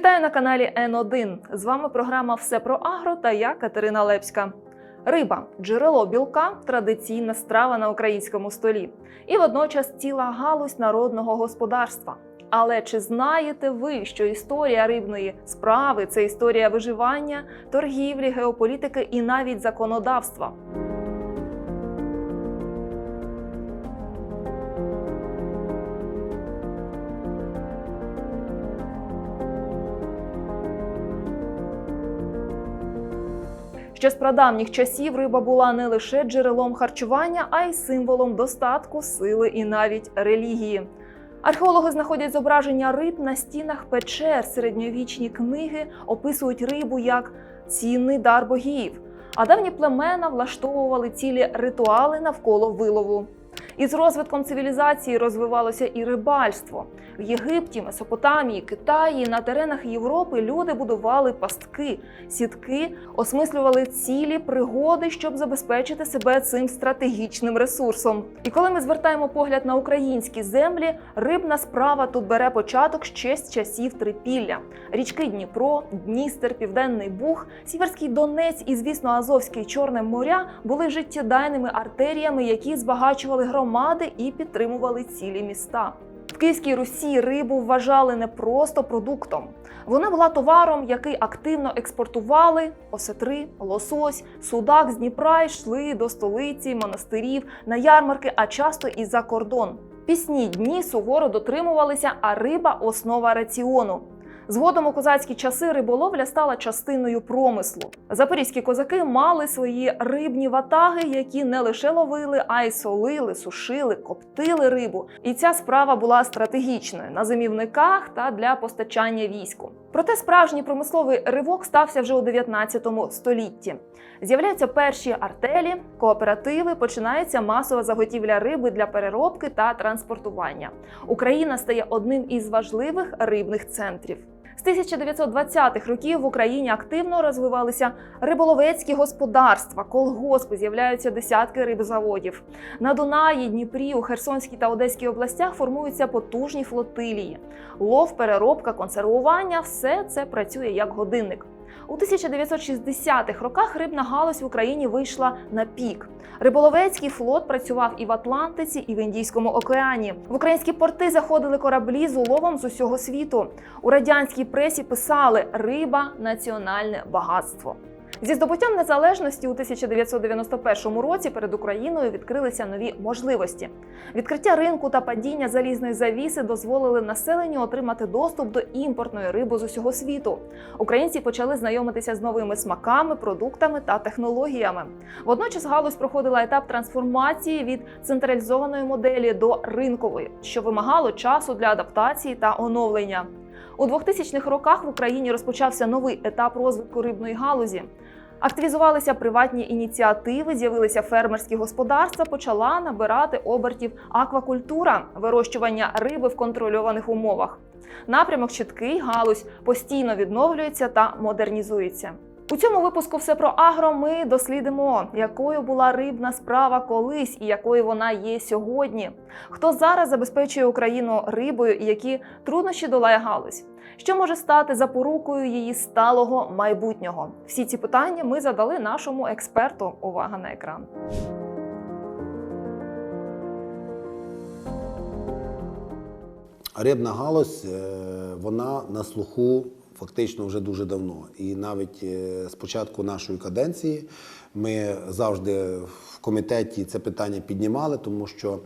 Вітаю на каналі Н1. З вами програма Все про агро та я Катерина Лепська. Риба джерело білка, традиційна страва на українському столі, і водночас ціла галузь народного господарства. Але чи знаєте ви, що історія рибної справи це історія виживання, торгівлі, геополітики і навіть законодавства? Ще з прадавніх часів риба була не лише джерелом харчування, а й символом достатку, сили і навіть релігії. Археологи знаходять зображення риб на стінах печер. Середньовічні книги описують рибу як цінний дар богів. А давні племена влаштовували цілі ритуали навколо вилову. Із розвитком цивілізації розвивалося і рибальство. В Єгипті, Месопотамії, Китаї на теренах Європи люди будували пастки, сітки, осмислювали цілі пригоди, щоб забезпечити себе цим стратегічним ресурсом. І коли ми звертаємо погляд на українські землі, рибна справа тут бере початок ще з часів трипілля. Річки Дніпро, Дністер, Південний Буг, Сіверський Донець і, звісно, Азовське і Чорне моря були життєдайними артеріями, які збагачували громади і підтримували цілі міста. В Київській Русі рибу вважали не просто продуктом. Вона була товаром, який активно експортували осетри, лосось, судак з Дніпра йшли до столиці, монастирів, на ярмарки, а часто і за кордон. Пісні дні суворо дотримувалися, а риба основа раціону. Згодом у козацькі часи риболовля стала частиною промислу. Запорізькі козаки мали свої рибні ватаги, які не лише ловили, а й солили, сушили, коптили рибу. І ця справа була стратегічною на зимівниках та для постачання війську. Проте справжній промисловий ривок стався вже у 19 столітті. З'являються перші артелі, кооперативи, починається масова заготівля риби для переробки та транспортування. Україна стає одним із важливих рибних центрів. З 1920-х років в Україні активно розвивалися риболовецькі господарства, колгоспи, з'являються десятки рибзаводів. На Дунаї, Дніпрі, у Херсонській та Одеській областях формуються потужні флотилії. Лов, переробка, консервування все це працює як годинник. У 1960-х роках рибна галузь в Україні вийшла на пік. Риболовецький флот працював і в Атлантиці, і в Індійському океані. В українські порти заходили кораблі з уловом з усього світу. У радянській пресі писали риба національне багатство. Зі здобуттям незалежності у 1991 році перед Україною відкрилися нові можливості. Відкриття ринку та падіння залізної завіси дозволили населенню отримати доступ до імпортної риби з усього світу. Українці почали знайомитися з новими смаками, продуктами та технологіями. Водночас галузь проходила етап трансформації від централізованої моделі до ринкової, що вимагало часу для адаптації та оновлення. У 2000-х роках в Україні розпочався новий етап розвитку рибної галузі. Активізувалися приватні ініціативи, з'явилися фермерські господарства, почала набирати обертів аквакультура, вирощування риби в контрольованих умовах. Напрямок чіткий, галузь постійно відновлюється та модернізується. У цьому випуску все про агро. Ми дослідимо, якою була рибна справа колись і якою вона є сьогодні. Хто зараз забезпечує Україну рибою і які труднощі долає галузь? Що може стати запорукою її сталого майбутнього? Всі ці питання ми задали нашому експерту. Увага на екран. Рибна галузь, е, вона на слуху фактично вже дуже давно. І навіть е, з початку нашої каденції ми завжди в комітеті це питання піднімали, тому що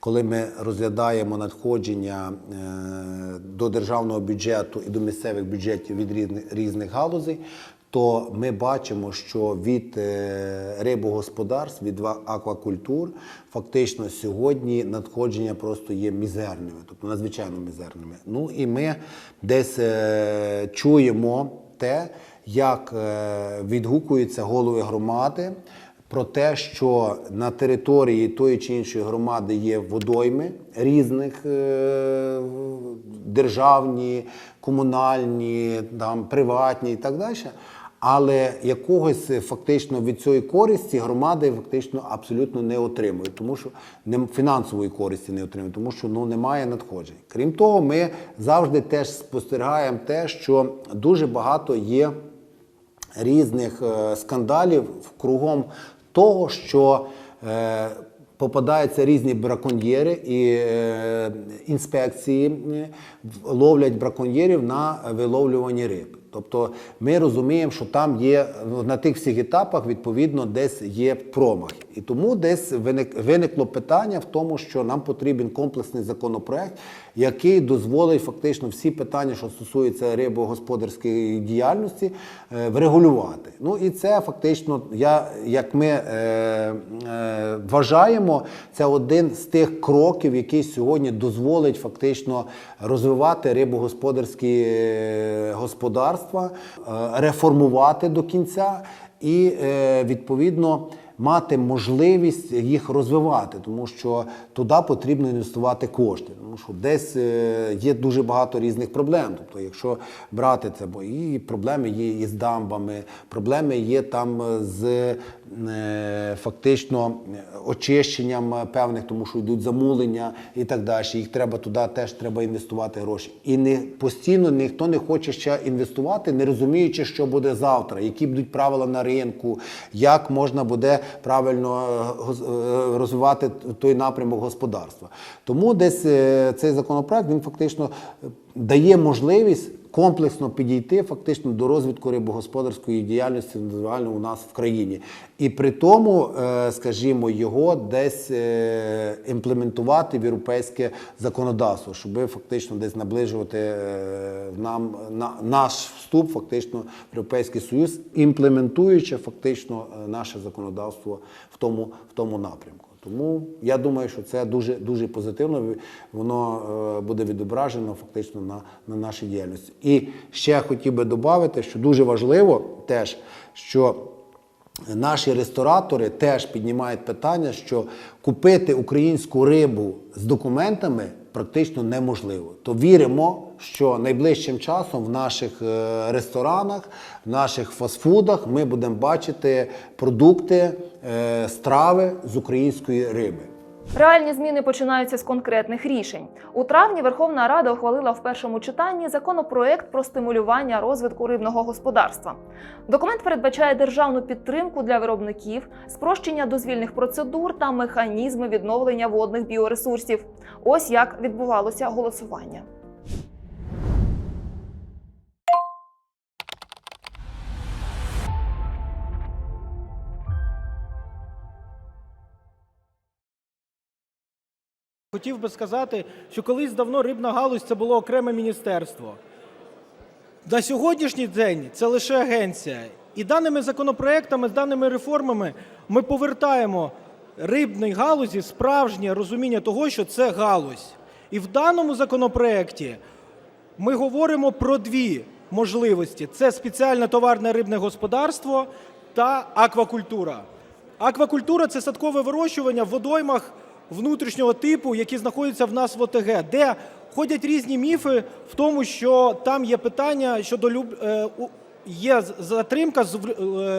коли ми розглядаємо надходження е, до державного бюджету і до місцевих бюджетів від різних, різних галузей, то ми бачимо, що від е, рибогосподарств, від аквакультур, фактично сьогодні надходження просто є мізерними, тобто надзвичайно мізерними. Ну і ми десь е, чуємо те, як е, відгукуються голови громади про те, що на території тої чи іншої громади є водойми різних державні, комунальні, там, приватні і так далі. Але якогось е, фактично від цієї користі громади фактично абсолютно не отримують, тому що не фінансової користі не отримують, тому що ну немає надходжень. Крім того, ми завжди теж спостерігаємо те, що дуже багато є різних е, скандалів кругом того, що е, попадаються різні браконьєри і е, інспекції е, ловлять браконьєрів на виловлюванні риб. Тобто ми розуміємо, що там є на тих всіх етапах відповідно десь є промах. І тому десь виник, виникло питання в тому, що нам потрібен комплексний законопроект, який дозволить фактично всі питання, що стосуються рибогосподарської діяльності, е, врегулювати. Ну і це фактично, я, як ми е, е, вважаємо, це один з тих кроків, який сьогодні дозволить фактично розвивати рибогосподарські е, господарства, е, реформувати до кінця і е, відповідно мати можливість їх розвивати, тому що туди потрібно інвестувати кошти. Тому що десь е, є дуже багато різних проблем. Тобто, якщо брати це, бо і проблеми є і з дамбами, проблеми є там з е, фактично очищенням певних, тому що йдуть замулення і так далі. Їх треба туди теж треба інвестувати гроші. І не постійно ніхто не хоче ще інвестувати, не розуміючи, що буде завтра, які будуть правила на ринку, як можна буде правильно е, е, розвивати той напрямок господарства. Тому десь е, цей законопроект він фактично дає можливість комплексно підійти фактично до розвитку рибогосподарської діяльності індивідуально у нас в країні. І при тому, е, скажімо, його десь е, імплементувати в європейське законодавство, щоб фактично десь наближувати е, нам на, наш вступ фактично в Європейський Союз, імплементуючи фактично наше законодавство в тому, в тому напрямку. Тому я думаю, що це дуже дуже позитивно. Воно е, буде відображено фактично на, на нашій діяльності. І ще хотів би додати, що дуже важливо теж, що наші ресторатори теж піднімають питання, що купити українську рибу з документами практично неможливо. То віримо, що найближчим часом в наших е, ресторанах, в наших фастфудах ми будемо бачити продукти, е, страви з української риби. Реальні зміни починаються з конкретних рішень. У травні Верховна Рада ухвалила в першому читанні законопроект про стимулювання розвитку рибного господарства. Документ передбачає державну підтримку для виробників, спрощення дозвільних процедур та механізми відновлення водних біоресурсів. Ось як відбувалося голосування. Хотів би сказати, що колись давно рибна галузь це було окреме міністерство. На сьогоднішній день це лише агенція. І даними законопроектами, з даними реформами ми повертаємо рибній галузі справжнє розуміння того, що це галузь. І в даному законопроекті ми говоримо про дві можливості: це спеціальне товарне рибне господарство та аквакультура. Аквакультура це садкове вирощування в водоймах внутрішнього типу, які знаходяться в нас в ОТГ, де ходять різні міфи в тому, що там є питання щодо люб... е, є затримка з е,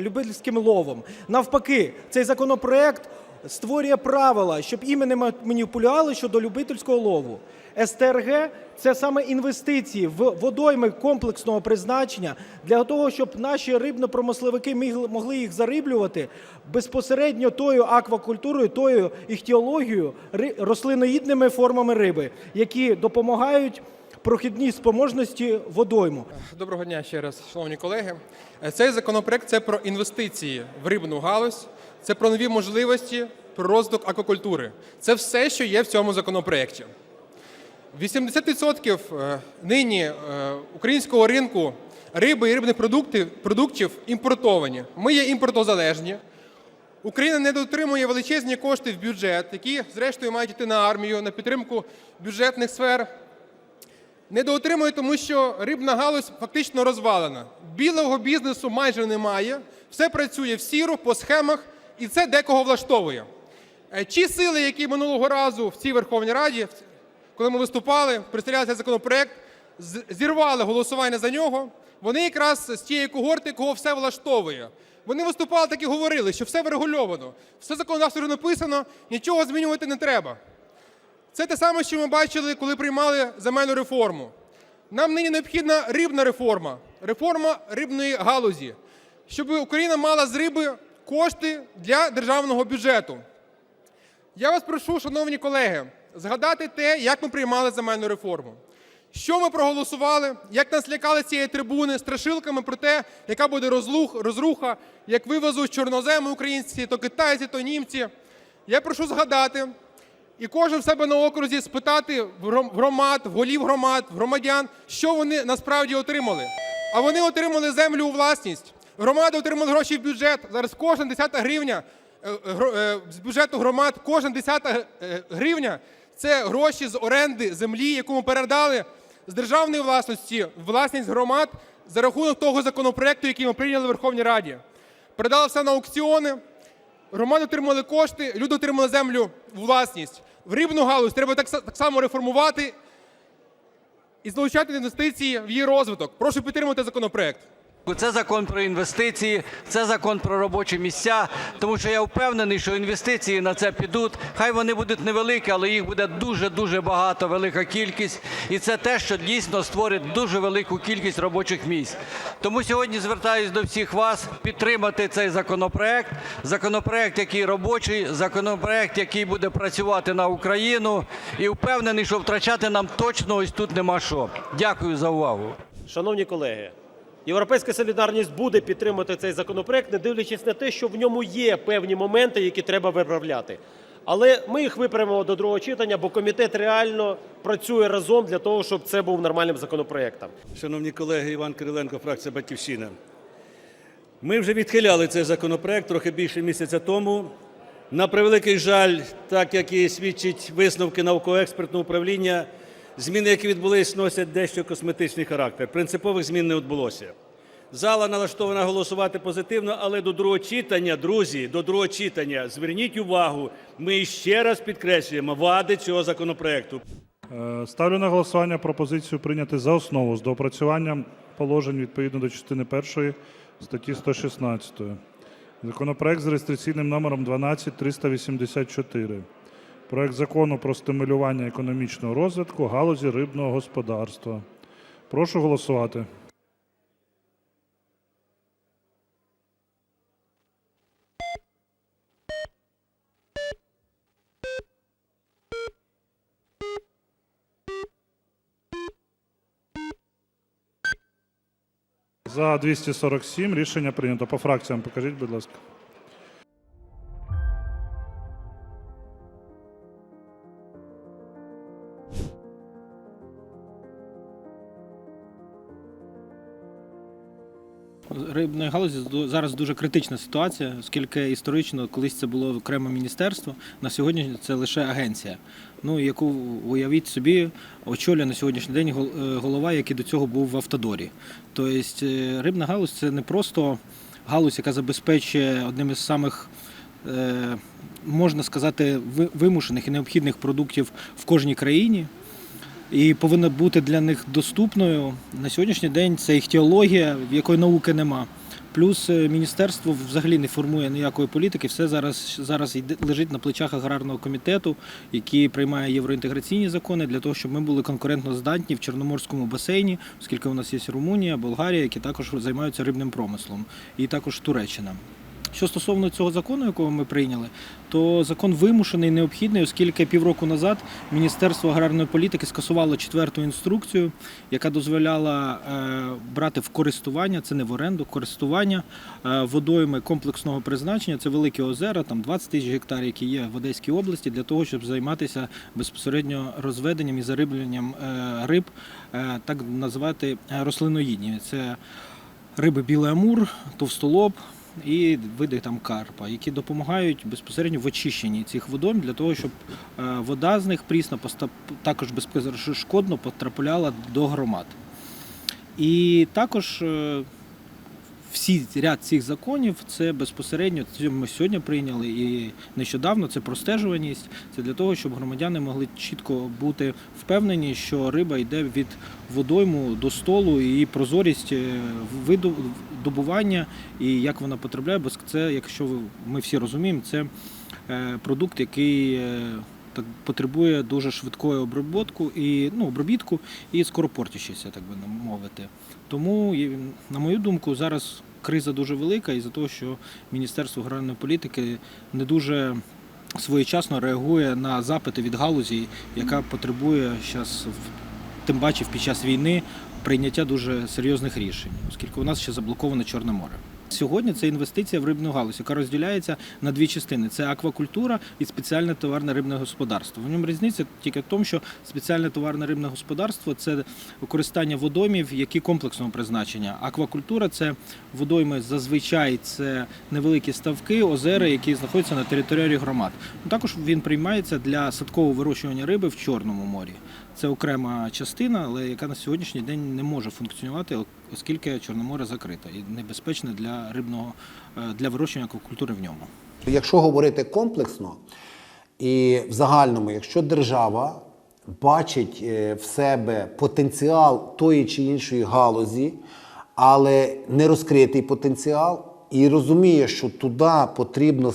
любительським ловом. Навпаки, цей законопроект створює правила, щоб іми не маніпулювали щодо любительського лову. СТРГ це саме інвестиції в водойми комплексного призначення для того, щоб наші рибно-промисловики мігли- могли їх зариблювати безпосередньо тою аквакультурою, тою іхтіологією, рослиноїдними формами риби, які допомагають прохідній спроможності водойму. Доброго дня ще раз, шановні колеги. Е, Цей законопроект це про інвестиції в рибну галузь, це про нові можливості, про розвиток аквакультури. Це все, що є в цьому законопроекті. 80% е, нині е, українського ринку риби і рибних продуктів, продуктів імпортовані. Ми є імпортозалежні. Україна не дотримує величезні кошти в бюджет, які, зрештою, мають йти на армію, на підтримку бюджетних сфер. Недоотримує, тому що рибна галузь фактично розвалена. Білого бізнесу майже немає, все працює в сіру, по схемах, і це декого влаштовує. Е, Ті сили, які минулого разу в цій Верховній Раді, коли ми виступали, представляли цей законопроект, зірвали голосування за нього, Вони якраз з тієї когорти, кого все влаштовує. Вони виступали так і говорили, що все врегульовано, все законодавство написано, нічого змінювати не треба. Це те саме, що ми бачили, коли приймали земельну реформу. Нам нині необхідна рибна реформа, реформа рибної галузі, щоб Україна мала з риби кошти для державного бюджету. Я вас прошу, шановні колеги, згадати те, як ми приймали земельну реформу. Що ми проголосували, як нас лякали цієї трибуни страшилками про те, яка буде розлух, розруха, як вивезуть чорноземи українці, то китайці, то німці. Я прошу згадати і кожен в себе на окрузі спитати громад, голів громад, громадян, що вони насправді отримали. А вони отримали землю у власність. Громади отримали гроші в бюджет. Зараз кожна десята гривня е, е, е, з бюджету громад, кожна десята гривня це гроші з оренди землі, яку ми передали з державної власності в власність громад за рахунок того законопроекту, який ми прийняли в Верховній Раді. Передали все на аукціони, Громади отримали кошти, люди отримали землю у власність. В рибну галузь треба так само реформувати і залучати інвестиції в її розвиток. Прошу підтримати законопроект. Це закон про інвестиції, це закон про робочі місця, тому що я впевнений, що інвестиції на це підуть. Хай вони будуть невеликі, але їх буде дуже-дуже багато, велика кількість. І це те, що дійсно створить дуже велику кількість робочих місць. Тому сьогодні звертаюся до всіх вас підтримати цей законопроект. Законопроект, який робочий, законопроект, який буде працювати на Україну. І впевнений, що втрачати нам точно ось тут нема що. Дякую за увагу. Шановні колеги, Європейська солідарність буде підтримувати цей законопроект, не дивлячись на те, що в ньому є певні моменти, які треба виправляти. Але ми їх виправимо до другого читання, бо комітет реально працює разом для того, щоб це був нормальним законопроектом. Шановні колеги, Іван Кириленко, фракція Батьківщина. Ми вже відхиляли цей законопроект трохи більше місяця тому. На превеликий жаль, так як і свідчить висновки науково-експертного управління, зміни, які відбулись, носять дещо косметичний характер. Принципових змін не відбулося. Зала налаштована голосувати позитивно, але до другого читання, друзі, до другого читання, зверніть увагу, ми ще раз підкреслюємо вади цього законопроекту. Е, Ставлю на голосування пропозицію прийняти за основу з доопрацюванням положень відповідно до частини 1 статті 116. Законопроект з реєстраційним номером 12384. Проект закону про стимулювання економічного розвитку галузі рибного господарства. Прошу голосувати. За 247 рішення прийнято. По фракціям покажіть, будь ласка. Рибної галузі зараз дуже критична ситуація, оскільки історично колись це було окреме міністерство, на сьогодні це лише агенція. Ну яку уявіть собі, очолює на сьогоднішній день е, голова, який до цього був в автодорі. Тобто е, рибна галузь це не просто галузь, яка забезпечує одним із самих. е, Можна сказати, вимушених і необхідних продуктів в кожній країні, і повинна бути для них доступною. На сьогоднішній день це іхтіологія, в якої науки нема. Плюс е, міністерство взагалі не формує ніякої політики. Все зараз зараз лежить на плечах аграрного комітету, який приймає євроінтеграційні закони для того, щоб ми були конкурентно здатні в Чорноморському басейні, оскільки у нас є Румунія, Болгарія, які також займаються рибним промислом, і також Туреччина. Що стосовно цього закону, якого ми прийняли, то закон вимушений, необхідний, оскільки півроку назад Міністерство аграрної політики скасувало четверту інструкцію, яка дозволяла е, брати в користування, це не в оренду, користування е, водойми комплексного призначення. Це великі озера, там 20 тисяч гектарів, які є в Одеській області, для того, щоб займатися безпосередньо розведенням і зарибленням е, риб, так називати рослиноїдні. Це риби білий амур, товстолоб і види там карпа, які допомагають безпосередньо в очищенні цих водойм для того, щоб е, вода з них прісна також безперешкодно потрапляла до громад. І також е, всі ряд цих законів це безпосередньо це ми сьогодні прийняли і нещодавно це простежуваність. Це для того, щоб громадяни могли чітко бути впевнені, що риба йде від водойму до столу і прозорість е, виду добування і як вона потрапляє, бо це, якщо ми всі розуміємо, це е, продукт, який е, так потребує дуже швидкої обробітку і ну обробітку і скоропортящийся, так би мовити. Тому, на мою думку, зараз криза дуже велика із-за того, що Міністерство аграрної політики не дуже своєчасно реагує на запити від галузі, яка потребує зараз, тим паче під час війни, прийняття дуже серйозних рішень, оскільки у нас ще заблоковане Чорне море. Сьогодні це інвестиція в рибну галузь, яка розділяється на дві частини: це аквакультура і спеціальне товарне рибне господарство. В ньому різниця тільки в тому, що спеціальне товарне рибне господарство це використання водоймів, які комплексного призначення. Аквакультура це водойми зазвичай це невеликі ставки, озера, які знаходяться на території громад. Також він приймається для садкового вирощування риби в Чорному морі. Це окрема частина, але яка на сьогоднішній день не може функціонувати, оскільки Чорне море закрите і небезпечне для рибного е, для вирощування аквакультури в ньому. Якщо говорити комплексно і в загальному, якщо держава бачить е, в себе потенціал тої чи іншої галузі, але не розкритий потенціал, і розуміє, що туди потрібно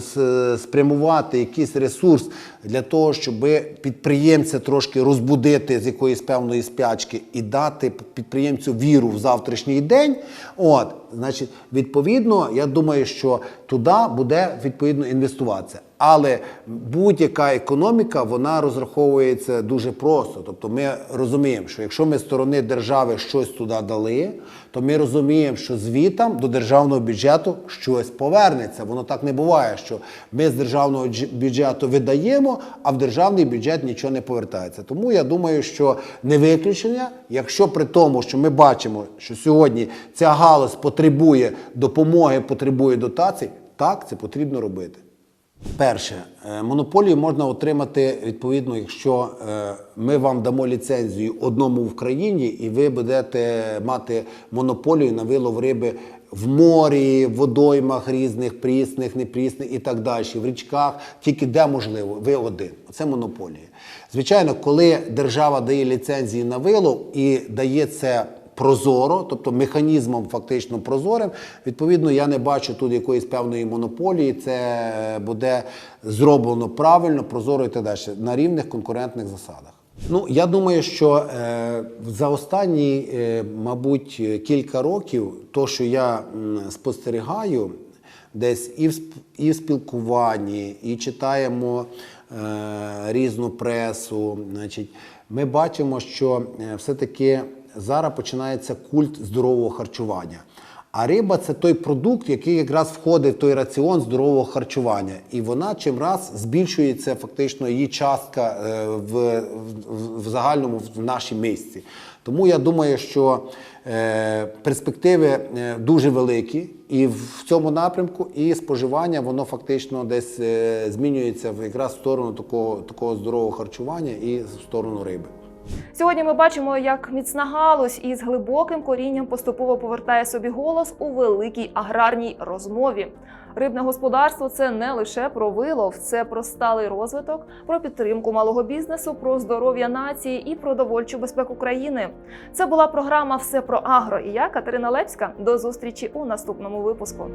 с- спрямувати якийсь ресурс для того, щоб підприємця трошки розбудити з якоїсь певної спячки і дати підприємцю віру в завтрашній день. От, значить, відповідно, я думаю, що туди буде відповідно інвестуватися. Але будь-яка економіка вона розраховується дуже просто. Тобто ми розуміємо, що якщо ми сторони держави щось туди дали, то ми розуміємо, що звітам до державного бюджету щось повернеться. Воно так не буває, що ми з державного бюджету видаємо, а в державний бюджет нічого не повертається. Тому я думаю, що не виключення, якщо при тому, що ми бачимо, що сьогодні ця галузь потребує допомоги, потребує дотацій, так це потрібно робити. Перше, е, монополію можна отримати відповідно, якщо е, ми вам дамо ліцензію одному в країні, і ви будете мати монополію на вилов риби в морі, в водоймах різних, прісних, непрісних і так далі, в річках, тільки де можливо, ви один. Це монополія. Звичайно, коли держава дає ліцензії на вилов і дає це прозоро, тобто механізмом фактично прозорим. Відповідно, я не бачу тут якоїсь певної монополії. Це буде зроблено правильно, прозоро і так далі, на рівних конкурентних засадах. Ну, я думаю, що е, за останні, е, мабуть, кілька років, то, що я м, спостерігаю, десь і в, і в спілкуванні, і читаємо е, різну пресу. Значить, ми бачимо, що е, все-таки зараз починається культ здорового харчування. А риба це той продукт, який якраз входить в той раціон здорового харчування. І вона чим раз збільшується фактично її частка е, в, в, в загальному в нашій мисці. Тому я думаю, що е, перспективи е, дуже великі, і в цьому напрямку і споживання воно фактично десь е, змінюється в якраз в сторону такого, такого здорового харчування і в сторону риби. Сьогодні ми бачимо, як міцна галузь із глибоким корінням поступово повертає собі голос у великій аграрній розмові. Рибне господарство це не лише про вилов, це про сталий розвиток, про підтримку малого бізнесу, про здоров'я нації і продовольчу безпеку країни. Це була програма Все про агро. І я Катерина Лепська. До зустрічі у наступному випуску.